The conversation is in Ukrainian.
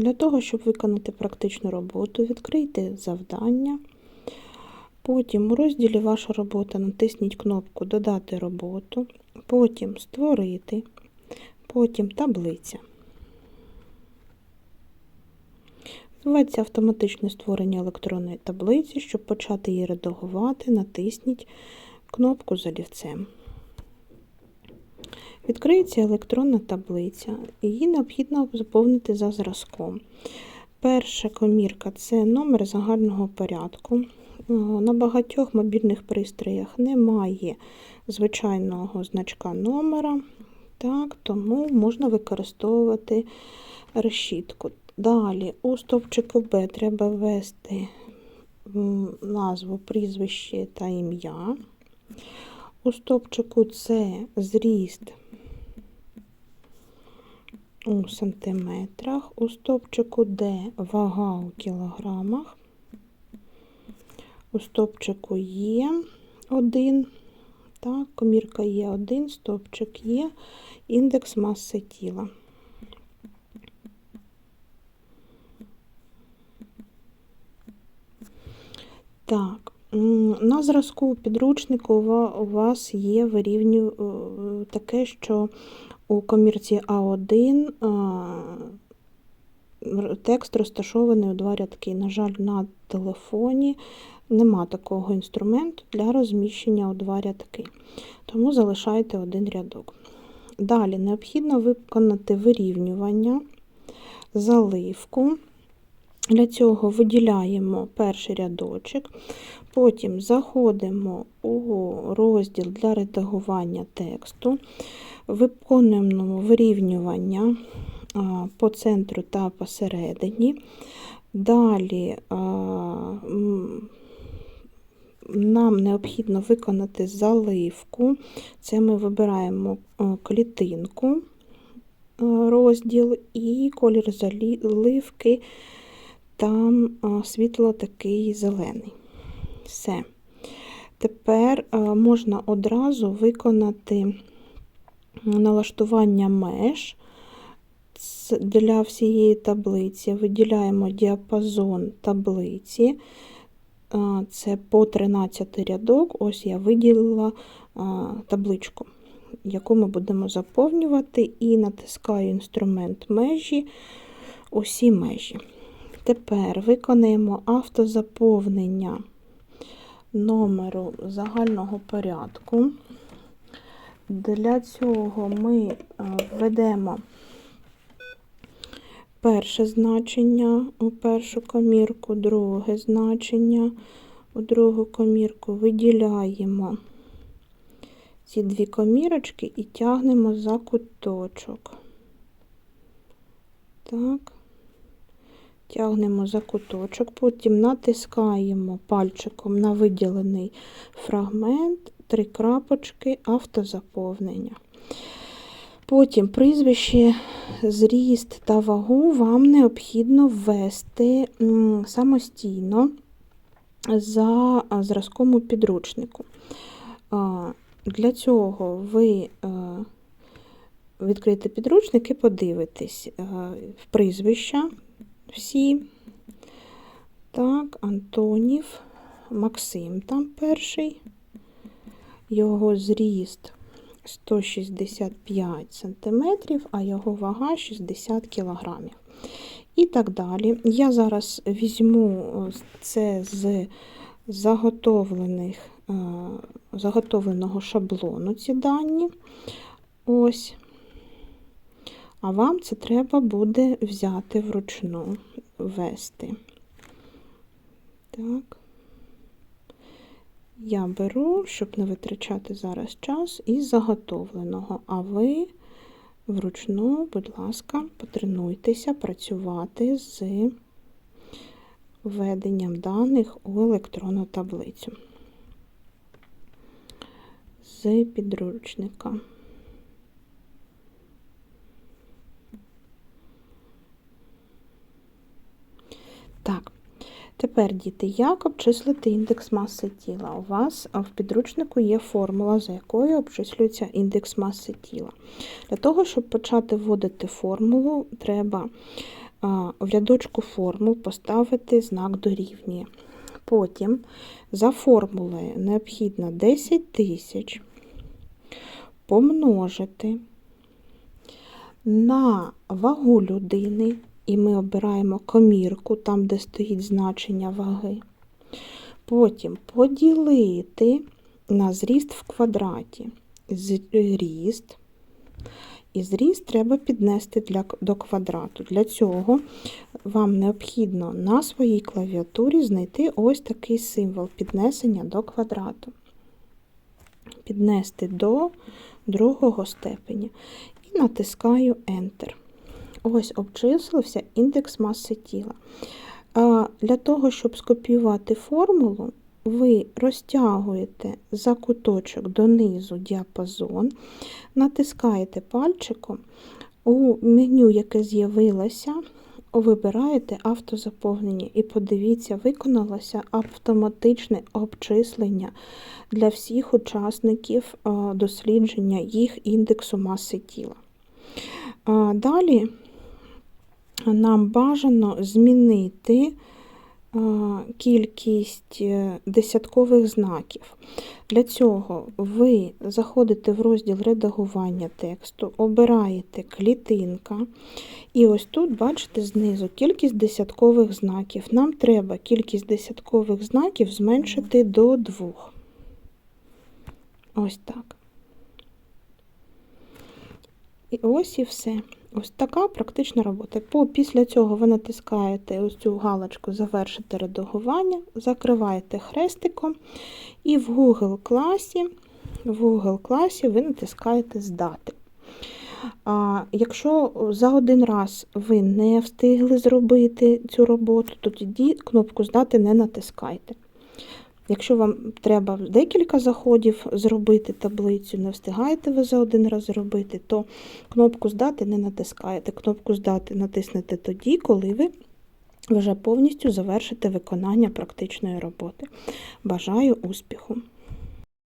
Для того, щоб виконати практичну роботу, відкрийте завдання. Потім у розділі Ваша робота натисніть кнопку Додати роботу, потім Створити, потім Таблиця. Відбувається автоматичне створення електронної таблиці. Щоб почати її редагувати, натисніть кнопку з олівцем. Відкриється електронна таблиця. Її необхідно заповнити за зразком. Перша комірка це номер загального порядку. Е, На багатьох мобільних пристроях немає звичайного значка номера, так, тому можна використовувати решітку. Далі у стовпчику Б треба ввести назву, прізвище та ім'я. У стовпчику С зріст у сантиметрах, у стовпчику Д вага у кілограмах, у стовпчику Є 1, так, комірка Є 1, стовпчик Є, індекс маси тіла. Так, на зразку підручнику у вас є вирівню е, таке, що у комірці А1 текст розташований у два рядки. На жаль, на телефоні нема такого інструменту для розміщення у два рядки, тому залишайте один рядок. Далі необхідно виконати вирівнювання, заливку. Для цього виділяємо перший рядочок, потім заходимо у розділ для редагування тексту, виконуємо вирівнювання по центру та посередині. Далі нам необхідно виконати заливку. Це ми вибираємо клітинку, розділ і колір заливки там світло такий зелений. Все. Тепер можна одразу виконати налаштування меж для всієї таблиці. Виділяємо діапазон таблиці. Це по 13 рядок. Ось я виділила табличку, яку ми будемо заповнювати, і натискаю інструмент межі, усі межі. Тепер виконаємо автозаповнення номеру загального порядку. Для цього ми е, введемо перше значення у першу комірку, друге значення у другу комірку, виділяємо ці дві комірочки і тягнемо за куточок. Так тягнемо за куточок, потім натискаємо пальчиком на виділений фрагмент, три крапочки, автозаповнення. Потім прізвище, зріст та вагу вам необхідно ввести самостійно за зразком у підручнику. Для цього ви е, відкрите підручник і подивитесь е, в прізвища всі. Так, Антонів, Максим там перший. Його зріст 165 см, а його вага 60 кг. І так далі. Я зараз візьму це з заготовлених, е, заготовленого шаблону ці дані. Ось. А вам це треба буде взяти вручну, ввести. Так. Я беру, щоб не витрачати зараз час, із заготовленого. А ви вручну, будь ласка, потренуйтеся працювати з введенням даних у електронну таблицю з підручника. Так, тепер, діти, як обчислити індекс маси тіла? У вас в підручнику є формула, за якою обчислюється індекс маси тіла. Для того, щоб почати вводити формулу, треба в рядочку формул поставити знак дорівнює. Потім за формулою необхідно 10 тисяч помножити на вагу людини, і ми обираємо комірку, там, де стоїть значення ваги. Потім поділити на зріст в квадраті. Зріст. І зріст треба піднести для, до квадрату. Для цього вам необхідно на своїй клавіатурі знайти ось такий символ піднесення до квадрату. Піднести до другого степеня. І натискаю Enter. Ось обчислився індекс маси тіла. Для того, щоб скопіювати формулу, ви розтягуєте за куточок донизу діапазон, натискаєте пальчиком, у меню, яке з'явилося, вибираєте автозаповнення і подивіться, виконалося автоматичне обчислення для всіх учасників дослідження їх індексу маси тіла. Далі нам бажано змінити кількість е, десяткових знаків. Для цього ви заходите в розділ редагування тексту, обираєте клітинка, і ось тут бачите знизу кількість десяткових знаків. Нам треба кількість десяткових знаків зменшити до двох. Ось так. І ось і все. Ось така практична робота. По, після цього ви натискаєте ось цю галочку Завершити редагування, закриваєте хрестиком, і в Google класі, в Google класі ви натискаєте Здати. А, Якщо за один раз ви не встигли зробити цю роботу, то тоді кнопку Здати не натискайте. Якщо вам треба декілька заходів зробити таблицю, не встигаєте ви за один раз зробити, то кнопку здати не натискаєте. Кнопку здати натиснете тоді, коли ви вже повністю завершите виконання практичної роботи. Бажаю успіху!